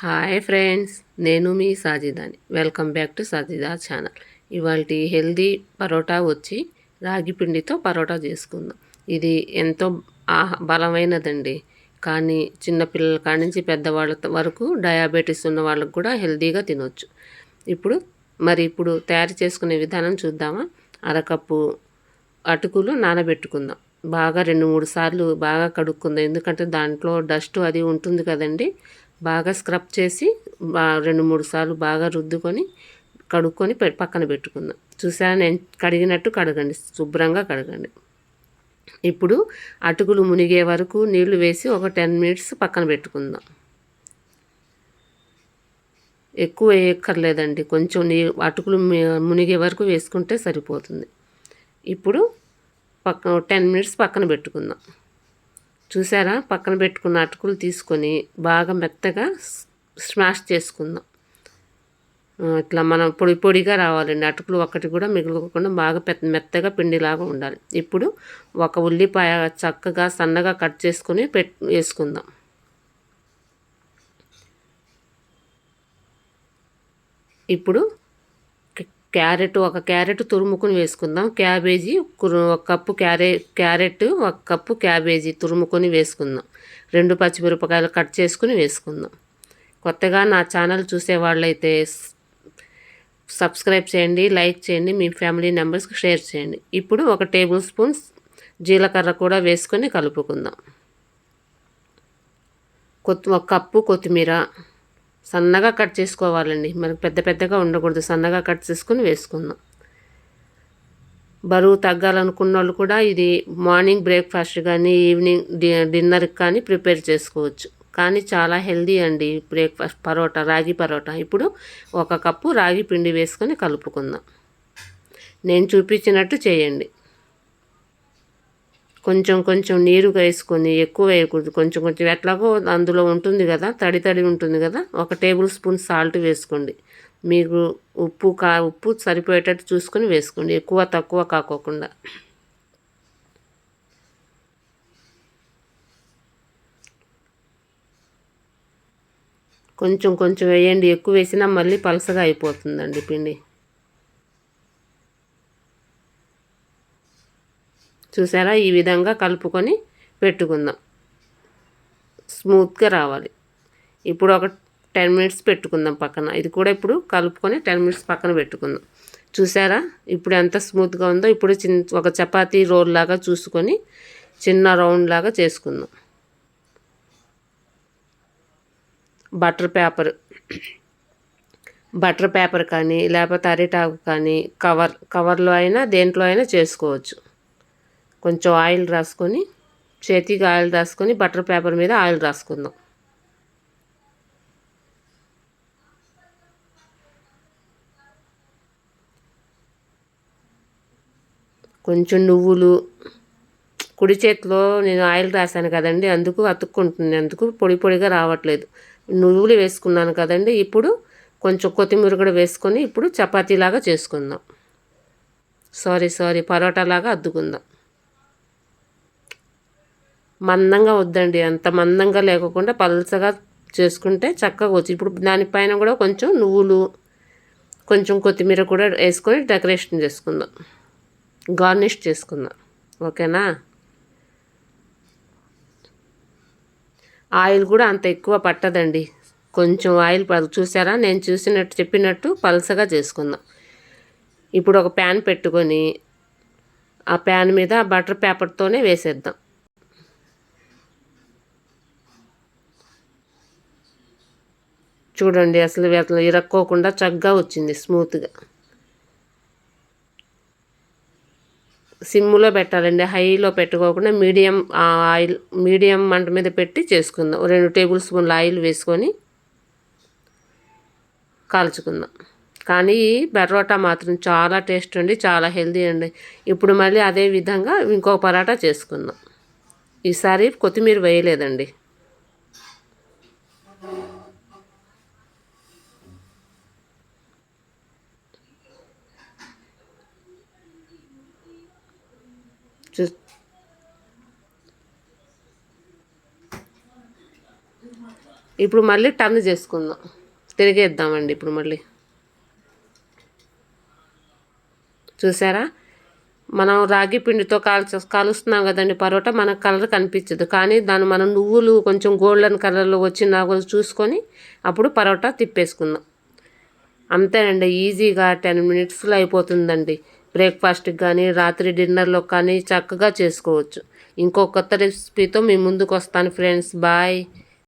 Hi friends నేను మీ సాజిదాని. Welcome back to Sajida channel. ఇవాళ హెల్దీ పరోటా వచ్చి రాగి పిండితో పరోటా చేసుకుందాం. ఇది ఎంతో బలమైనదండి. కానీ చిన్నపిల్లల కాడి నుంచి పెద్దవాళ్ళ వరకు డయాబెటీస్ ఉన్న వాళ్ళకు కూడా హెల్దీగా తినొచ్చు. ఇప్పుడు మరి ఇప్పుడు తయారు చేసుకునే విధానం చూద్దామా? అరకప్పు అటుకులు నానబెట్టుకుందాం. బాగా రెండు మూడు సార్లు బాగా కడుక్కుందాం. ఎందుకంటే దాంట్లో డస్ట్ అది ఉంటుంది కదండి. బాగా స్క్రబ్ చేసి రెండు మూడు సార్లు బాగా రుద్దుకొని కడుక్కొని పక్కన పెట్టుకుందాం. చూసారా? నేను కడిగినట్టు కడగండి. శుభ్రంగా కడగండి. ఇప్పుడు అటుకులు మునిగే వరకు నీళ్ళు వేసి ఒక టెన్ మినిట్స్ పక్కన పెట్టుకుందాం. ఎక్కువ వేయక్కర్లేదండి. కొంచెం నీ అటుకులు మునిగే వరకు వేసుకుంటే సరిపోతుంది. ఇప్పుడు పక్క టెన్ మినిట్స్ పక్కన పెట్టుకుందాం. చూసారా? పక్కన పెట్టుకున్న అటుకులు తీసుకొని బాగా మెత్తగా స్మాష్ చేసుకుందాం. ఇట్లా మనం పొడి పొడిగా రావాలండి. అటుకులు ఒక్కటి కూడా మిగులుకోకుండా బాగా పెద్ద మెత్తగా పిండిలాగా ఉండాలి. ఇప్పుడు ఒక ఉల్లిపాయ చక్కగా సన్నగా కట్ చేసుకొని పెట్ వేసుకుందాం. ఇప్పుడు క్యారెట్ ఒక క్యారెట్ తురుముకుని వేసుకుందాం. క్యాబేజీ ఒక కప్పు క్యారె క్యారెట్ ఒక కప్పు క్యాబేజీ తురుముకొని వేసుకుందాం. రెండు పచ్చిమిరపకాయలు కట్ చేసుకుని వేసుకుందాం. కొత్తగా నా ఛానల్ చూసే వాళ్ళైతే సబ్స్క్రైబ్ చేయండి లైక్ చేయండి మీ ఫ్యామిలీ మెంబర్స్కి షేర్ చేయండి. ఇప్పుడు ఒక టేబుల్ స్పూన్ జీలకర్ర కూడా వేసుకొని కలుపుకుందాం. కొత్త ఒక కప్పు కొత్తిమీర సన్నగా కట్ చేసుకోవాలండి. మనకు పెద్ద పెద్దగా ఉండకూడదు. సన్నగా కట్ చేసుకుని వేసుకుందాం. బరువు తగ్గాలనుకున్న వాళ్ళు కూడా ఇది మార్నింగ్ బ్రేక్ఫాస్ట్ కానీ ఈవినింగ్ డిన్నర్కి కానీ ప్రిపేర్ చేసుకోవచ్చు. కానీ చాలా హెల్దీ అండి బ్రేక్ఫాస్ట్ పరోటా రాగి పరోటా. ఇప్పుడు ఒక కప్పు రాగి పిండి వేసుకొని కలుపుకుందాం. నేను చూపించినట్టు చేయండి. కొంచెం కొంచెం నీరు వేసుకొని ఎక్కువ వేయకూడదు. కొంచెం కొంచెం ఎట్లాగో అందులో ఉంటుంది కదా తడి తడి ఉంటుంది కదా ఒక టేబుల్ స్పూన్ సాల్ట్ వేసుకోండి. మీకు ఉప్పు కా ఉప్పు సరిపోయేటట్టు చూసుకొని వేసుకోండి. ఎక్కువ తక్కువ కాకోకుండా. కొంచెం కొంచెం వేయండి. ఎక్కువ వేసినా మళ్ళీ పలసగా అయిపోతుందండి పిండి. చూసారా? ఈ విధంగా కలుపుకొని పెట్టుకుందాం. స్మూత్గా రావాలి. ఇప్పుడు ఒక టెన్ మినిట్స్ పెట్టుకుందాం పక్కన. ఇది కూడా ఇప్పుడు కలుపుకొని టెన్ మినిట్స్ పక్కన పెట్టుకుందాం. చూసారా? ఇప్పుడు ఎంత స్మూత్గా ఉందో ఇప్పుడు చిన్న ఒక చపాతీ రోల్ లాగా చూసుకొని చిన్న రౌండ్ లాగా చేసుకుందాం. Butter paper. బటర్ పేపర్ కానీ లేకపోతే అరిటాకు కానీ కవర్ కవర్లో అయినా దేంట్లో అయినా చేసుకోవచ్చు. కొంచెం ఆయిల్ రాసుకొని చేతికి ఆయిల్ రాసుకొని బటర్ పేపర్ మీద ఆయిల్ రాసుకుందాం. కొంచెం నువ్వులు కుడి చేతిలో నేను ఆయిల్ రాశాను కదండి అందుకు అతుక్కుంటుంది అందుకు పొడి పొడిగా రావట్లేదు. నువ్వులు వేసుకున్నాను కదండి ఇప్పుడు కొంచెం కొత్తిమీర కూడా వేసుకొని ఇప్పుడు చపాతీలాగా చేసుకుందాం. సారీ సారీ పరోటాలాగా అద్దుకుందాం. మందంగా వద్దండి. అంత మందంగా లేకుండా పలసగా చేసుకుంటే చక్కగా వచ్చి ఇప్పుడు దానిపైన కూడా కొంచెం నువ్వులు కొంచెం కొత్తిమీర కూడా వేసుకొని డెకరేషన్ చేసుకుందాం. గార్నిష్ చేసుకుందాం. ఓకేనా? ఆయిల్ కూడా అంత ఎక్కువ పట్టదండి. కొంచెం ఆయిల్ చూసారా? నేను చూసినట్టు చెప్పినట్టు పలసగా చేసుకుందాం. ఇప్పుడు ఒక ప్యాన్ పెట్టుకొని ఆ ప్యాన్ మీద బటర్ పేపర్తోనే వేసేద్దాం. చూడండి అసలు అసలు ఇరక్కోకుండా చక్కగా వచ్చింది స్మూత్గా. సిమ్లో పెట్టాలండి హైలో పెట్టుకోకుండా మీడియం ఆయిల్ మీడియం మంట మీద పెట్టి చేసుకుందాం. రెండు టేబుల్ స్పూన్ల ఆయిల్ వేసుకొని కాల్చుకుందాం. కానీ పరోటా మాత్రం చాలా టేస్ట్ అండి చాలా హెల్దీ అండి. ఇప్పుడు మళ్ళీ అదే విధంగా ఇంకో పరాటా చేసుకుందాం. ఈసారి కొత్తిమీర వేయలేదండి. ఇప్పుడు మళ్ళీ టర్న్ చేసుకుందాం. తిరిగేద్దామండి ఇప్పుడు మళ్ళీ. చూసారా? మనం రాగి పిండితో కాల్చ కాలుస్తున్నాం కదండి పరోటా మనకు కలర్ కనిపించదు. కానీ దాన్ని మనం నువ్వులు కొంచెం గోల్డెన్ కలర్లో వచ్చిన చూసుకొని అప్పుడు పరోటా తిప్పేసుకుందాం. అంతేనండి ఈజీగా టెన్ మినిట్స్లో అయిపోతుందండి. బ్రేక్ఫాస్ట్కి కానీ రాత్రి డిన్నర్లో కానీ చక్కగా చేసుకోవచ్చు. ఇంకో కొత్త రెసిపీతో మీ ముందుకు వస్తాను ఫ్రెండ్స్. బాయ్.